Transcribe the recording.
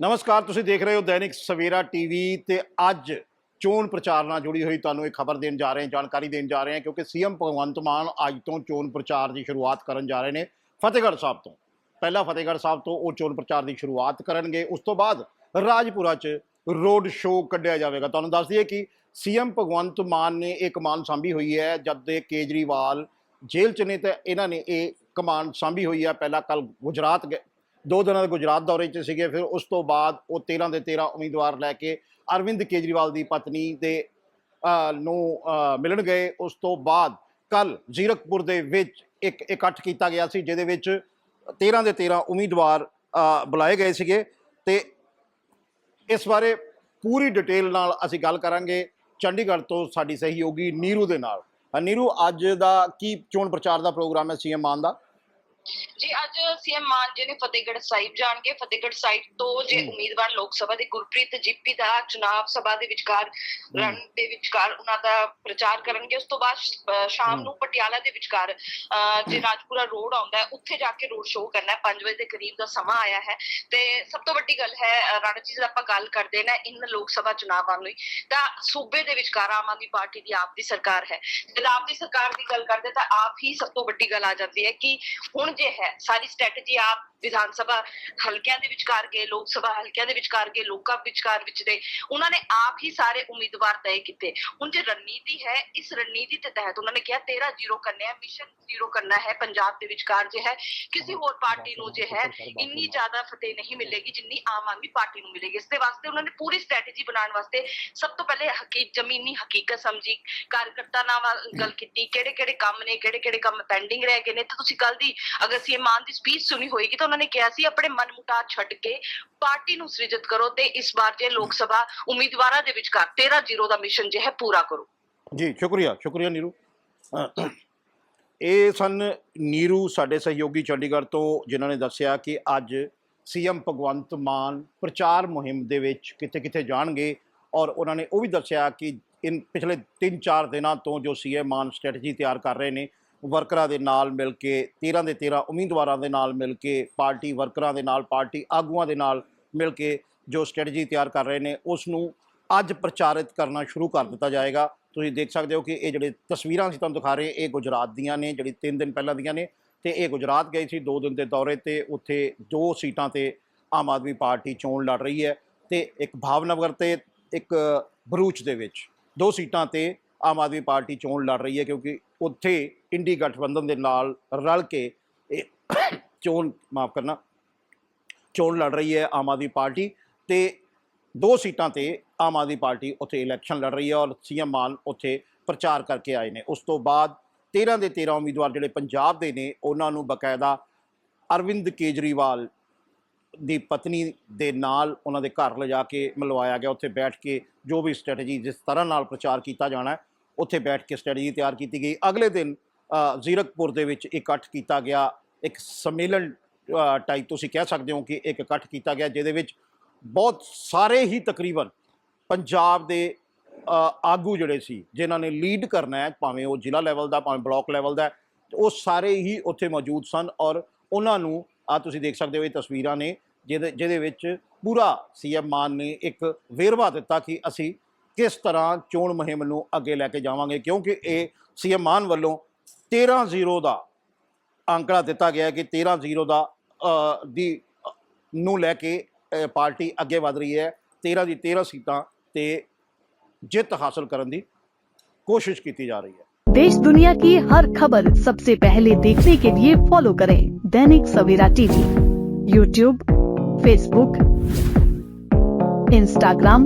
ਨਮਸਕਾਰ, ਤੁਸੀਂ ਦੇਖ ਰਹੇ ਹੋ ਦੈਨਿਕ ਸਵੇਰਾ ਟੀਵੀ ਤੇ ਅੱਜ ਚੋਣ ਪ੍ਰਚਾਰ ਨਾਲ ਜੁੜੀ ਹੋਈ ਤੁਹਾਨੂੰ ਇੱਕ ਖਬਰ ਦੇਣ ਜਾ ਰਹੇ ਹਾਂ, ਜਾਣਕਾਰੀ ਦੇਣ ਜਾ ਰਹੇ ਹਾਂ ਕਿਉਂਕਿ ਸੀਐਮ ਭਗਵੰਤ ਮਾਨ ਅੱਜ ਤੋਂ ਚੋਣ ਪ੍ਰਚਾਰ ਦੀ ਸ਼ੁਰੂਆਤ ਕਰਨ ਜਾ ਰਹੇ ਨੇ ਫਤਿਹਗੜ੍ਹ ਸਾਹਿਬ ਤੋਂ। ਪਹਿਲਾਂ ਫਤਿਹਗੜ੍ਹ ਸਾਹਿਬ ਤੋਂ ਉਹ ਚੋਣ ਪ੍ਰਚਾਰ ਦੀ ਸ਼ੁਰੂਆਤ ਕਰਨਗੇ, ਉਸ ਤੋਂ ਬਾਅਦ ਰਾਜਪੁਰਾ 'ਚ ਰੋਡ ਸ਼ੋਅ ਕੱਢਿਆ ਜਾਵੇਗਾ। ਤੁਹਾਨੂੰ ਦੱਸ ਦਈਏ ਕਿ ਸੀਐਮ ਭਗਵੰਤ ਮਾਨ ਨੇ ਇਹ ਕਮਾਨ ਸਾਂਭੀ ਹੋਈ ਹੈ, ਜਦ ਦੇ ਕੇਜਰੀਵਾਲ ਜੇਲ੍ਹ 'ਚ ਨੇ ਤੇ ਇਹਨਾਂ ਨੇ ਇਹ ਕਮਾਨ ਸਾਂਭੀ ਹੋਈ ਹੈ। ਪਹਿਲਾਂ ਕੱਲ ਗੁਜਰਾਤ ਗਏ ਦੋ ਦਿਨਾਂ ਦੇ ਗੁਜਰਾਤ ਦੌਰੇ 'ਚ ਸੀਗੇ, ਫਿਰ ਉਸ ਤੋਂ ਬਾਅਦ ਉਹ 13 ਦੇ 13 ਉਮੀਦਵਾਰ ਲੈ ਕੇ ਅਰਵਿੰਦ ਕੇਜਰੀਵਾਲ ਦੀ ਪਤਨੀ ਦੇ ਨੂੰ ਮਿਲਣ ਗਏ। ਉਸ ਤੋਂ ਬਾਅਦ ਕੱਲ ਜ਼ੀਰਕਪੁਰ ਦੇ ਵਿੱਚ ਇੱਕ ਇਕੱਠ ਕੀਤਾ ਗਿਆ ਸੀ, ਜਿਹਦੇ ਵਿੱਚ 13 ਦੇ 13 ਉਮੀਦਵਾਰ ਬੁਲਾਏ ਗਏ ਸੀਗੇ ਤੇ ਇਸ ਬਾਰੇ ਪੂਰੀ ਡਿਟੇਲ ਨਾਲ ਅਸੀਂ ਗੱਲ ਕਰਾਂਗੇ। ਚੰਡੀਗੜ੍ਹ ਤੋਂ ਸਾਡੀ ਸਹਿਯੋਗੀ ਨੀਰੂ ਦੇ ਨਾਲ। ਨੀਰੂ, ਅੱਜ ਦਾ ਕੀ ਚੋਣ ਪ੍ਰਚਾਰ ਦਾ ਪ੍ਰੋਗਰਾਮ ਹੈ ਸੀਐਮ ਮਾਨ ਦਾ? ਜੀ ਅੱਜ ਸੀਐਮ ਮਾਨ ਜੀ ਨੇ ਫਤਿਹਗੜ੍ਹ ਸਾਹਿਬ ਜਾਣਗੇ। ਫਤਿਹਗੜ੍ਹ ਸਾਹਿਬ ਤੋਂ ਜੇ। ਉਮੀਦਵਾਰ ਲੋਕ ਸਭਾ ਦੇ ਗੁਰਪ੍ਰੀਤ ਜੀਪੀ ਦਾ ਚੁਣਾਵ ਸਭਾ ਦੇ ਵਿਚਕਾਰ ਰਨ ਦੇ ਵਿਚਕਾਰ ਉਹਨਾਂ ਦਾ ਪ੍ਰਚਾਰ ਕਰਨਗੇ। ਉਸ ਤੋਂ ਬਾਅਦ ਸ਼ਾਮ। ਨੂੰ ਪਟਿਆਲਾ ਦੇ ਵਿਚਕਾਰ ਜੇ ਰਾਜਪੁਰਾ ਰੋਡ ਆਉਂਦਾ ਹੈ ਉੱਥੇ ਜਾ ਕੇ ਰੋਡ ਸ਼ੋਅ ਕਰਨਾ ਹੈ। 5 ਵਜੇ ਦੇ ਕਰੀਬ ਦਾ ਸਮਾਂ ਆਇਆ ਹੈ। ਤੇ ਸਭ ਤੋਂ ਵੱਡੀ ਗੱਲ ਹੈ ਰਾਣਾ ਜੀ ਜਦ ਆਪਾਂ ਗੱਲ ਕਰਦੇ ਨਾ ਇਨ ਲੋਕ ਸਭਾ ਚੁਣਾਵਾਂ ਹੀ, ਤਾਂ ਸੂਬੇ ਦੇ ਵਿਚਕਾਰ ਆਮ ਆਦਮੀ ਪਾਰਟੀ ਦੀ ਆਪ ਦੀ ਸਰਕਾਰ ਹੈ। ਜਦ ਆਪ ਦੀ ਸਰਕਾਰ ਦੀ ਗੱਲ ਕਰਦੇ ਤਾਂ ਆਪ ਹੀ ਸਭ ਤੋਂ ਵੱਡੀ ਗੱਲ ਆ ਜਾਂਦੀ ਹੈ ਕਿ ਹੁਣ ਜੇ ਹੈ ਸਾਰੀ ਸਟ੍ਰੈਟਜੀ ਆਪ ਵਿਧਾਨ ਸਭਾ ਹਲਕਿਆਂ ਦੇ ਵਿਚਕਾਰ ਗਏ, ਲੋਕ ਸਭਾ ਹਲਕਿਆਂ ਦੇ ਵਿਚਕਾਰ ਗਏ, ਲੋਕਾਂ ਵਿਚਕਾਰ ਵਿਚਦੇ ਉਹਨਾਂ ਨੇ ਆਪ ਹੀ ਸਾਰੇ ਉਮੀਦਵਾਰ ਤੈਅ ਕੀਤੇ। ਹੁਣ ਜੇ ਰਣਨੀਤੀ ਹੈ, ਇਸ ਰਣਨੀਤੀ ਦੇ ਤਹਿਤ ਉਹਨਾਂ ਨੇ ਕਿਹਾ 13 ਜ਼ੀਰੋ ਕਰਨੇ ਆ ਮਿਸ਼ਨ ਜ਼ੀਰੋ ਕਰਨਾ ਹੈ, ਪੰਜਾਬ ਦੇ ਵਿਚਕਾਰ ਜੇ ਹੈ, ਕਿਸੇ ਹੋਰ ਪਾਰਟੀ ਨੂੰ ਜੇ ਹੈ, ਇੰਨੀ ਜ਼ਿਆਦਾ ਫਤਿਹ ਨਹੀਂ ਮਿਲੇਗੀ, ਜਿੰਨੀ ਆਮ ਆਦਮੀ ਪਾਰਟੀ ਨੂੰ ਮਿਲੇਗੀ। ਇਸ ਦੇ ਵਾਸਤੇ ਉਹਨਾਂ ਨੇ ਪੂਰੀ ਸਟ੍ਰੈਟਜੀ ਬਣਾਉਣ ਵਾਸਤੇ ਸਭ ਤੋਂ ਪਹਿਲੇ ਹਕੀਕ ਜ਼ਮੀਨੀ ਹਕੀਕਤ ਸਮਝੀ, ਕਾਰਕਰਤਾ ਨਾਲ ਗੱਲ ਕੀਤੀ ਕਿਹੜੇ ਕਿਹੜੇ ਕੰਮ ਨੇ ਕਿਹੜੇ ਕਿਹੜੇ ਕੰਮ ਪੈਂਡਿੰਗ ਰਹਿ ਗਏ ਨੇ। ਤੇ ਤੁਸੀਂ ਕੱਲ ਦੀ ਅਗਰ ਸੀ ਮਾਨ ਦੀ ਸਪੀਚ ਸੁਣੀ ਹੋਏਗੀ, ਤਾਂ ਉਹਨਾਂ ਨੇ ਕਿਹਾ ਸੀ, ਆਪਣੇ ਮਨਮੁਟਾਵ ਛੱਡ ਕੇ ਪਾਰਟੀ ਨੂੰ ਸ੍ਰਿਜਤ ਕਰੋ ਤੇ ਇਸ ਵਾਰ ਜੇ ਲੋਕ ਸਭਾ ਉਮੀਦਵਾਰਾਂ ਦੇ ਵਿਚਕਾਰ 13 ਜ਼ੀਰੋ ਦਾ ਮਿਸ਼ਨ ਜੇ ਹੈ ਪੂਰਾ ਕਰੋ। ਜੀ, ਸ਼ੁਕਰੀਆ ਸ਼ੁਕਰੀਆ ਨੀਰੂ। ਇਹ ਸਨ ਨੀਰੂ, ਸਾਡੇ ਸਹਿਯੋਗੀ ਚੰਡੀਗੜ੍ਹ ਤੋਂ, ਜਿਨ੍ਹਾਂ ਨੇ ਦੱਸਿਆ ਕਿ ਅੱਜ ਸੀਐਮ ਭਗਵੰਤ ਮਾਨ ਪ੍ਰਚਾਰ ਮੁਹਿੰਮ ਦੇ ਵਿੱਚ ਕਿੱਥੇ ਕਿੱਥੇ ਜਾਣਗੇ ਔਰ ਉਹਨਾਂ ਨੇ ਉਹ ਵੀ ਦੱਸਿਆ ਕਿ ਇਨ ਪਿਛਲੇ 3-4 ਦਿਨਾਂ ਤੋਂ ਜੋ ਸੀਐਮ ਮਾਨ ਸਟ੍ਰੈਟਜੀ ਤਿਆਰ ਕਰ ਰਹੇ ਨੇ ਵਰਕਰਾਂ ਦੇ ਨਾਲ ਮਿਲ ਕੇ 13 ਦੇ 13 ਉਮੀਦਵਾਰਾਂ ਦੇ ਨਾਲ ਮਿਲ ਕੇ, ਪਾਰਟੀ ਵਰਕਰਾਂ ਦੇ ਨਾਲ, ਪਾਰਟੀ ਆਗੂਆਂ ਦੇ ਨਾਲ ਮਿਲ ਕੇ ਜੋ ਸਟ੍ਰੈਟਜੀ ਤਿਆਰ ਕਰ ਰਹੇ ਨੇ ਉਸ ਨੂੰ ਅੱਜ ਪ੍ਰਚਾਰਿਤ ਕਰਨਾ ਸ਼ੁਰੂ ਕਰ ਦਿੱਤਾ ਜਾਏਗਾ। ਤੁਸੀਂ ਦੇਖ ਸਕਦੇ ਹੋ ਕਿ ਇਹ ਜਿਹੜੇ ਤਸਵੀਰਾਂ ਅਸੀਂ ਤੁਹਾਨੂੰ ਦਿਖਾ ਰਹੇ, ਇਹ ਗੁਜਰਾਤ ਦੀਆਂ ਨੇ, ਜਿਹੜੀ 3 ਦਿਨ ਪਹਿਲਾਂ ਦੀਆਂ ਨੇ ਤੇ ਇਹ ਗੁਜਰਾਤ ਗਏ ਸੀ 2 ਦਿਨ ਦੇ ਦੌਰੇ ਤੇ, ਉੱਥੇ ਦੋ ਸੀਟਾਂ ਤੇ ਆਮ ਆਦਮੀ ਪਾਰਟੀ ਚੋਣ ਲੜ ਰਹੀ ਹੈ ਤੇ ਇੱਕ ਭਾਵਨਗਰ ਤੇ, ਇੱਕ ਭਰੂਚ ਦੇ ਵਿੱਚ। ਦੋ ਸੀਟਾਂ ਤੇ ਆਮ ਆਦਮੀ ਪਾਰਟੀ ਚੋਣ ਲੜ ਰਹੀ ਹੈ ਕਿਉਂਕਿ ਉੱਥੇ ਇੰਡੀ ਗਠਬੰਧਨ ਦੇ ਨਾਲ ਰਲ ਕੇ ਇਹ ਚੋਣ, ਮਾਫ ਕਰਨਾ, ਚੋਣ ਲੜ ਰਹੀ ਹੈ ਆਮ ਆਦਮੀ ਪਾਰਟੀ ਤੇ ਦੋ ਸੀਟਾਂ ਤੇ ਆਮ ਆਦਮੀ ਪਾਰਟੀ ਉੱਥੇ ਇਲੈਕਸ਼ਨ ਲੜ ਰਹੀ ਹੈ ਔਰ ਸੀਐਮ ਮਾਨ ਉੱਥੇ ਪ੍ਰਚਾਰ ਕਰਕੇ ਆਏ ਨੇ। ਉਸ ਤੋਂ ਬਾਅਦ 13 ਦੇ 13 ਉਮੀਦਵਾਰ ਜਿਹੜੇ ਪੰਜਾਬ ਦੇ ਨੇ, ਉਹਨਾਂ ਨੂੰ ਬਕਾਇਦਾ ਅਰਵਿੰਦ ਕੇਜਰੀਵਾਲ ਦੀ ਪਤਨੀ ਦੇ ਨਾਲ ਉਹਨਾਂ ਦੇ ਘਰ ਲਿਜਾ ਕੇ ਮਿਲਵਾਇਆ ਗਿਆ। ਉੱਥੇ ਬੈਠ ਕੇ ਜੋ ਵੀ ਸਟ੍ਰੈਟਜੀ ਜਿਸ ਤਰ੍ਹਾਂ ਨਾਲ ਪ੍ਰਚਾਰ ਕੀਤਾ ਜਾਣਾ ਉੱਥੇ ਬੈਠ ਕੇ ਸਟ੍ਰੈਟਜੀ ਤਿਆਰ ਕੀਤੀ ਗਈ। ਅਗਲੇ ਦਿਨ ਜ਼ੀਰਕਪੁਰ ਦੇ ਵਿੱਚ ਇਕੱਠ ਕੀਤਾ ਗਿਆ ਇੱਕ ਸੰਮੇਲਨ ਟਾਈਪ ਤੁਸੀਂ ਕਹਿ ਸਕਦੇ ਹੋ ਕਿ ਇੱਕ ਇਕੱਠ ਕੀਤਾ ਗਿਆ, ਜਿਹਦੇ ਵਿੱਚ ਬਹੁਤ ਸਾਰੇ ਹੀ ਤਕਰੀਬਨ ਪੰਜਾਬ ਦੇ ਆਗੂ ਜਿਹੜੇ ਸੀ, ਜਿਨ੍ਹਾਂ ਨੇ ਲੀਡ ਕਰਨਾ ਹੈ, ਭਾਵੇਂ ਉਹ ਜ਼ਿਲ੍ਹਾ ਲੈਵਲ ਦਾ, ਭਾਵੇਂ ਬਲਾਕ ਲੈਵਲ ਦਾ ਉਹ ਸਾਰੇ ਹੀ ਉੱਥੇ ਮੌਜੂਦ ਸਨ ਔਰ ਉਹਨਾਂ ਨੂੰ ਆ ਤੁਸੀਂ ਦੇਖ ਸਕਦੇ ਹੋ ਇਹ ਤਸਵੀਰਾਂ ਨੇ, ਜਿਹਦੇ ਜਿਹਦੇ ਵਿੱਚ ਪੂਰਾ ਸੀਐਮ ਮਾਨ ਨੇ ਇੱਕ ਵੇਰਵਾ ਦਿੱਤਾ ਕਿ ਅਸੀਂ ਕਿਸ ਤਰ੍ਹਾਂ ਚੋਣ ਮੁਹਿੰਮ ਨੂੰ ਅੱਗੇ ਲੈ ਕੇ ਜਾਵਾਂਗੇ ਕਿਉਂਕਿ ਇਹ ਸੀਐਮ ਮਾਨ ਵੱਲੋਂ 13-0 ਦਾ ਅੰਕੜਾ ਦਿੱਤਾ ਗਿਆ ਹੈ ਕਿ 13-0 ਦਾ ਅ, ਦੀ ਅ, ਨੂੰ ਲੈ ਕੇ ਅ, ਪਾਰਟੀ ਅੱਗੇ ਵਧ ਰਹੀ ਹੈ 13 ਦੀ 13 ਸੀਟਾਂ ਤੇ ਜਿੱਤ ਹਾਸਲ ਕਰਨ ਦੀ ਕੋਸ਼ਿਸ਼ ਕੀਤੀ ਜਾ ਰਹੀ ਹੈ देश दुनिया की हर खबर सबसे पहले देखने के लिए फॉलो करें Dainik Savera TV YouTube Facebook Instagram